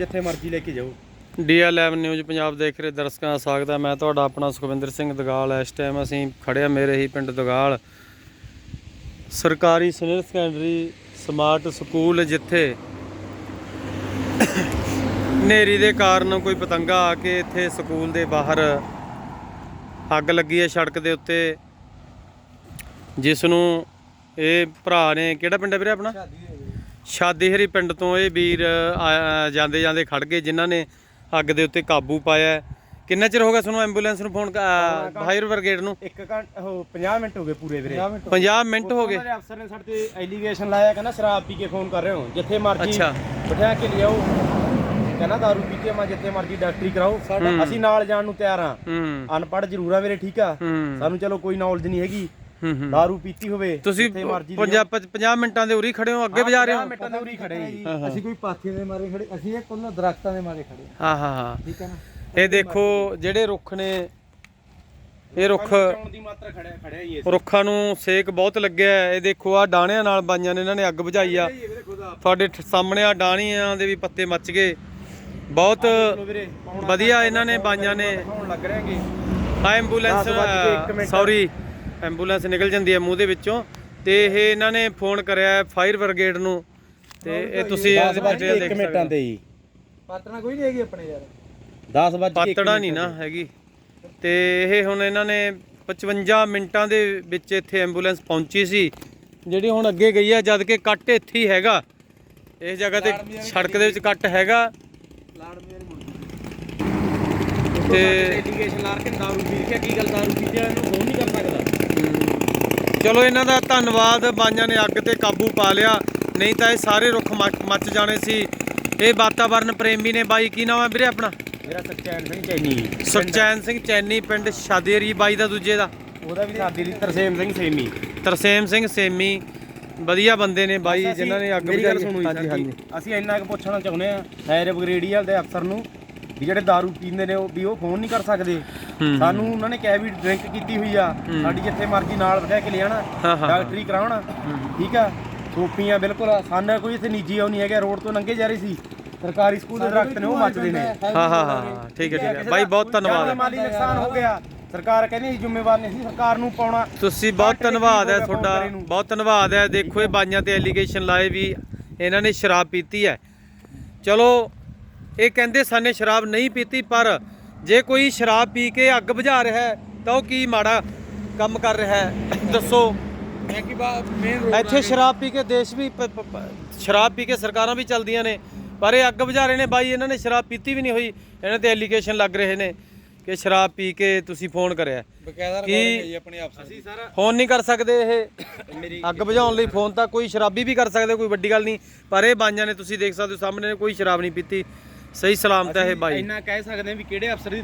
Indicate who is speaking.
Speaker 1: ਜਿੱਥੇ ਮਰਜ਼ੀ ਲੈ ਕੇ ਜਾਓ।
Speaker 2: ਡੀ11 ਨਿਊਜ਼ ਪੰਜਾਬ ਦੇਖ ਰਹੇ ਦਰਸ਼ਕਾਂ ਦਾ ਸਵਾਗਤ ਹੈ। ਮੈਂ ਤੁਹਾਡਾ ਆਪਣਾ ਸੁਖਵਿੰਦਰ ਸਿੰਘ ਦਗਾਲ। ਇਸ ਟਾਈਮ ਅਸੀਂ ਖੜੇ ਆ ਮੇਰੇ ਹੀ ਪਿੰਡ ਦਗਾਲ। ਸਰਕਾਰੀ ਸੀਨੀਅਰ ਸੈਕੰਡਰੀ ਸਮਾਰਟ ਸਕੂਲ ਜਿੱਥੇ ਨੇਰੀ ਦੇ ਕਾਰਨ ਕੋਈ ਪਤੰਗਾ ਆ ਕੇ ਇੱਥੇ ਸਕੂਲ ਦੇ ਬਾਹਰ ਅੱਗ ਲੱਗੀ ਹੈ ਸੜਕ ਦੇ ਉੱਤੇ। ਜਿਸ ਨੂੰ ਇਹ ਭਰਾ ਨੇ ਕਿਹੜਾ ਪਿੰਡ ਹੈ ਵੀਰੇ ਆਪਣਾ? ਸ਼ਾਦੀ ਹਰੀ ਪਿੰਡ ਤੋਂ ਇਹ ਵੀਰ ਜਾਂਦੇ ਜਾਂਦੇ ਖੜ ਗਏ ਜਿਨ੍ਹਾਂ ਨੇ ਅੱਗ ਦੇ ਉੱਤੇ ਕਾਬੂ ਪਾਇਆ। ਕਿੰਨਾ ਚਿਰ ਹੋ ਗਿਆ ਤੁਹਾਨੂੰ ਐਂਬੂਲੈਂਸ ਨੂੰ ਫੋਨ ਫਾਇਰ ਬ੍ਰਿਗੇਡ ਨੂੰ?
Speaker 1: ਇੱਕ ਘੰਟਾ ਉਹ 50 ਮਿੰਟ ਹੋ ਗਏ ਪੂਰੇ ਵੀਰੇ।
Speaker 2: 50 ਮਿੰਟ ਹੋ ਗਏ।
Speaker 1: ਉਹਨਾਂ ਦੇ ਅਫਸਰ ਨੇ ਸਾਡੇ ਤੇ ਐਲੀਗੇਸ਼ਨ ਲਾਇਆ ਕਹਿੰਦਾ ਸ਼ਰਾਬ ਪੀ ਕੇ ਫੋਨ ਕਰ ਰਹੇ ਹੋ। ਜਿੱਥੇ ਮਰਜ਼ੀ
Speaker 2: ਅੱਛਾ।
Speaker 1: ਬਿਠਾ ਕੇ ਲਿਆਓ। ਕਹਿੰਦਾ ਦਾਰੂ ਪੀ ਕੇ ਮੈਂ ਜਿੱਥੇ ਮਰਜ਼ੀ ਡਾਕਟਰੀ ਕਰਾਓ। ਅਸੀਂ ਨਾਲ ਜਾਣ ਨੂੰ ਤਿਆਰ ਹਾਂ।
Speaker 2: ਹੂੰ।
Speaker 1: ਅਨਪੜ੍ਹ ਜ਼ਰੂਰ ਆ ਵੀਰੇ ਠੀਕ ਆ। ਸਾਨੂੰ ਚਲੋ ਕੋਈ ਨੌਲੇਜ ਨਹੀਂ ਹੈਗੀ।
Speaker 2: ਹੂੰ ਹੂੰ।
Speaker 1: ਦਾਰੂ ਪੀਤੀ ਹੋਵੇ
Speaker 2: ਤੁਸੀਂ
Speaker 1: ਜਿੱਥੇ ਮਰਜ਼ੀ
Speaker 2: 50 50 ਮਿੰਟਾਂ ਦੇ ਉਰੀ ਖੜੇ ਹੋ ਅੱਗੇ ਵਜਾ ਰਹੇ ਹੋ?
Speaker 1: ਮਿੰਟਾਂ ਦੇ ਉਰੀ ਖੜੇ ਜੀ
Speaker 3: ਅਸੀਂ ਕੋਈ ਪਾਥੀਆਂ ਦੇ ਮਾਰੇ ਖੜੇ ਅਸੀਂ ਇਹ ਕੋਲੋਂ ਦਰਖਤਾਂ ਦੇ ਮਾਰੇ ਖੜੇ
Speaker 2: ਹਾਂ। ਹਾਂ ਹਾਂ
Speaker 3: ਠੀਕ ਹੈ ਨਾ?
Speaker 2: ਇਹ ਦੇਖੋ ਜਿਹੜੇ ਰੁੱਖ ਨੇ ਇਹ ਰੁੱਖ
Speaker 1: ਚੌਣ ਦੀ ਮਾਤਰਾ ਖੜਿਆ ਖੜਿਆ ਜੀ।
Speaker 2: ਰੁੱਖਾਂ ਨੂੰ ਸੇਕ ਬਹੁਤ ਲੱਗਿਆ ਹੈ। ਇਹ ਦੇਖੋ ਆ ਡਾਣਿਆਂ ਨਾਲ ਬਾਈਆਂ ਨੇ ਇਹਨਾਂ ਨੇ ਅੱਗ ਬੁਝਾਈ ਆ। ਤੁਹਾਡੇ ਸਾਹਮਣੇ ਆ ਡਾਣੀਆਂ ਦੇ ਵੀ ਪੱਤੇ ਮੱਚ ਗਏ। ਬਹੁਤ ਵਧੀਆ ਇਹਨਾਂ ਨੇ ਬਾਈਆਂ ਨੇ।
Speaker 1: ਲੱਗ ਰਹੇ ਹੈਗੇ
Speaker 2: ਆ ਐਂਬੂਲੈਂਸ। ਸੌਰੀ ਐਂਬੂਲੈਂਸ ਨਿਕਲ ਜਾਂਦੀ ਹੈ ਮੂੰਹ ਦੇ ਵਿੱਚੋਂ ਤੇ ਇਹ ਇਹਨਾਂ ਨੇ ਫੋਨ ਕਰਿਆ ਫਾਇਰ ਬ੍ਰਿਗੇਡ ਨੂੰ ਤੇ ਇਹ ਤੁਸੀਂ
Speaker 1: 10 ਵੱਜ
Speaker 2: ਦੇਖ
Speaker 1: 1 ਮਿੰਟਾਂ ਤੇ ਜੀ
Speaker 3: ਪਾਤਣਾ ਕੋਈ ਨਹੀਂ ਹੈਗੀ ਆਪਣੇ ਯਾਰ।
Speaker 1: 10 ਵੱਜ
Speaker 2: ਪਾਤੜਾ ਨਹੀਂ ਨਾ ਹੈਗੀ। ਤੇ ਇਹ ਹੁਣ ਇਹਨਾਂ ਨੇ 55 ਮਿੰਟਾਂ ਦੇ ਵਿੱਚ ਇੱਥੇ ਐਂਬੂਲੈਂਸ ਪਹੁੰਚੀ ਸੀ ਜਿਹੜੀ ਹੁਣ ਅੱਗੇ ਗਈ ਹੈ ਜਦ ਕਿ ਕੱਟ ਇੱਥੇ ਹੀ ਹੈਗਾ। ਇਸ ਜਗ੍ਹਾ ਤੇ ਸੜਕ ਦੇ ਵਿੱਚ ਕੱਟ ਹੈਗਾ। ਤੇ
Speaker 1: ਐਲੀਗੇਸ਼ਨ ਲਾ ਕੇ ਦਾਰੂ ਪੀ ਕੇ ਕੀ ਗੱਲ ਦਾਰੂ ਪੀ ਕੇ ਇਹਨੂੰ ਫੋਨ ਨਹੀਂ ਕਰ ਸਕਦਾ।
Speaker 2: ਚਲੋ ਇਹਨਾਂ ਦਾ ਧੰਨਵਾਦ ਬਾਈਆਂ ਨੇ ਅੱਗ ਤੇ ਕਾਬੂ ਪਾ ਲਿਆ। ਨਹੀਂ ਤਾਂ ਇਹ ਸਾਰੇ ਰੁੱਖ ਮੱਚ- ਜਾਣੇ ਸੀ। ਇਹ ਵਾਤਾਵਰਨ ਪ੍ਰੇਮੀ ਨੇ ਬਾਈ ਕੀ ਨਾਮ ਹੈ ਵੀਰੇ ਆਪਣਾ?
Speaker 1: ਮੇਰਾ ਸਚੈਨ ਸਿੰਘ ਚੈਨੀ।
Speaker 2: ਸੁਖਚੈਨ ਸਿੰਘ ਚੈਨੀ ਪਿੰਡ ਸ਼ਾਦੇਰੀ ਬਾਈ ਦਾ ਦੂਜੇ ਦਾ।
Speaker 1: ਉਹਦਾ ਵੀ ਦੀ ਤਰਸੇਮ ਸਿੰਘ ਸੇਮੀ।
Speaker 2: ਤਰਸੇਮ ਸਿੰਘ ਸੇਮੀ ਵਧੀਆ ਬੰਦੇ ਨੇ ਬਾਈ ਜਿਨ੍ਹਾਂ ਨੇ ਅੱਗ ਬੁਝਾਈ ਹਾਂਜੀ ਹਾਂਜੀ।
Speaker 1: ਅਸੀਂ ਇੰਨਾ ਕੁ ਪੁੱਛਣਾ ਚਾਹੁੰਦੇ ਆ ਫਾਇਰ ਬ੍ਰਿਗੇਡੀ ਵਾਲੇ ਦੇ ਅਫਸਰ ਨੂੰ ਵੀ ਜਿਹੜੇ दारू ਪੀਂਦੇ ਨੇ ਉਹ ਵੀ ਉਹ ਫੋਨ ਨਹੀਂ ਕਰ ਸਕਦੇ। ਸਾਨੂੰ ਉਹਨਾਂ ਨੇ ਕਿਹਾ ਵੀ ਡਰਿੰਕ ਕੀਤੀ ਹੋਈ ਆ। ਸਾਡੀ ਜਿੱਥੇ ਮਰਜ਼ੀ ਨਾਲ ਬਿਠਾ ਕੇ ਲੈ ਜਾਣਾ
Speaker 2: ਹਾਂ, ਹਾਂ।
Speaker 1: ਡਾਕਟਰੀ ਕਰਾਉਣਾ। ਠੀਕ ਆ? ਟੋਪੀਆਂ ਬਿਲਕੁਲ ਸਾਨੂੰ ਕੋਈ ਇੱਥੇ ਨਿੱਜੀ ਉਹ ਨਹੀਂ ਹੈਗਾ ਰੋਡ ਤੋਂ ਲੰਘੇ ਜਾ ਰਹੀ ਸੀ। ਸਰਕਾਰੀ ਸਕੂਲ ਦੇ ਦਰਖਤ ਨੇ ਉਹ ਮੱਚਦੇ ਨੇ।
Speaker 2: ਹਾਂ ਹਾਂ ਹਾਂ ਹਾਂ, ਠੀਕ ਹੈ ਠੀਕ ਹੈ। ਬਾਈ ਬਹੁਤ ਧੰਨਵਾਦ।
Speaker 1: ਮਾਲੀ ਨੁਕਸਾਨ ਹੋ ਗਿਆ। ਸਰਕਾਰ ਕਹਿੰਦੀ ਜ਼ਿੰਮੇਵਾਰ ਨਹੀਂ ਸੀ ਸਰਕਾਰ ਨੂੰ ਪਾਉਣਾ।
Speaker 2: ਤੁਸੀਂ ਬਹੁਤ ਧੰਨਵਾਦ ਹੈ ਤੁਹਾਡਾ? ਬਹੁਤ ਧੰਨਵਾਦ ਹੈ। ਦੇਖੋ ਇਹ ਬਾਈਆਂ ਤੇ ਐਲੀਗੇਸ਼ਨ ਲਾਏ ਵੀ ਇਹਨਾਂ ਨੇ ਸ਼ਰਾਬ ਪੀਤੀ ਹੈ। ਚਲੋ ਇਹ ਕਹਿੰਦੇ ਸਾਨੇ ਸ਼ਰਾਬ ਨਹੀਂ ਪੀਤੀ ਪਰ ਜੇ ਕੋਈ ਸ਼ਰਾਬ ਪੀ ਕੇ ਅੱਗ ਬੁਝਾ ਰਿਹਾ ਹੈ ਤਾਂ ਉਹ ਕੀ ਮਾੜਾ ਕੰਮ ਕਰ ਰਿਹਾ ਹੈ? ਦੱਸੋ।
Speaker 3: ਮੈਂ ਕੀ ਬਾ ਮੇਨ
Speaker 2: ਇੱਥੇ ਸ਼ਰਾਬ ਪੀ ਕੇ ਦੇਸ਼ ਵੀ ਪ- ਪ- ਪ- ਸ਼ਰਾਬ ਪੀ ਕੇ ਸਰਕਾਰਾਂ ਵੀ ਚੱਲਦੀਆਂ ਨੇ ਪਰ ਇਹ ਅੱਗ ਬੁਝਾ ਰਹੇ ਨੇ। ਬਾਈ ਇਹਨਾਂ ਨੇ ਸ਼ਰਾਬ ਪੀਤੀ ਵੀ ਨਹੀਂ ਹੋਈ। ਇਹਨਾਂ ਤੇ ਐਲੀਗੇਸ਼ਨ ਲੱਗ ਰਹੇ ਨੇ ਕਿ ਸ਼ਰਾਬ ਪੀ ਕੇ ਤੁਸੀਂ ਫੋਨ ਕਰਿਆ।
Speaker 3: ਬਕਾਇਦਾ
Speaker 2: ਕੀ-
Speaker 3: ਰਿਕਾਰਡਿੰਗ ਹੈ ਆਪਣੇ ਅਫਸਰ
Speaker 1: ਅਸੀਂ ਸਾਰਾ
Speaker 2: ਫੋਨ ਨਹੀਂ ਕਰ ਸਕਦੇ ਇਹ।
Speaker 1: ਮੇਰੀ
Speaker 2: ਅੱਗ ਬੁਝਾਉਣ ਲਈ ਫੋਨ ਤਾਂ ਕੋਈ ਸ਼ਰਾਬੀ ਵੀ ਕਰ ਸਕਦਾ ਕੋਈ ਵੱਡੀ ਗੱਲ ਨਹੀਂ। ਪਰ ਇਹ ਬਾਈਆਂ ਨੇ ਤੁਸੀਂ ਦੇਖ ਸਕਦੇ ਹੋ ਸਾਹਮਣੇ ਕੋਈ ਸ਼ਰਾਬ ਨਹੀਂ ਪੀਤੀ। ਸਹੀ ਸਲਾਮਤ ਹੈ ਇਹ ਬਾਈ।
Speaker 1: ਇੰਨਾ ਕਹਿ ਸਕਦੇ ਹਾਂ ਵੀ ਕਿਹੜੇ ਅਫਸਰ ਦੀ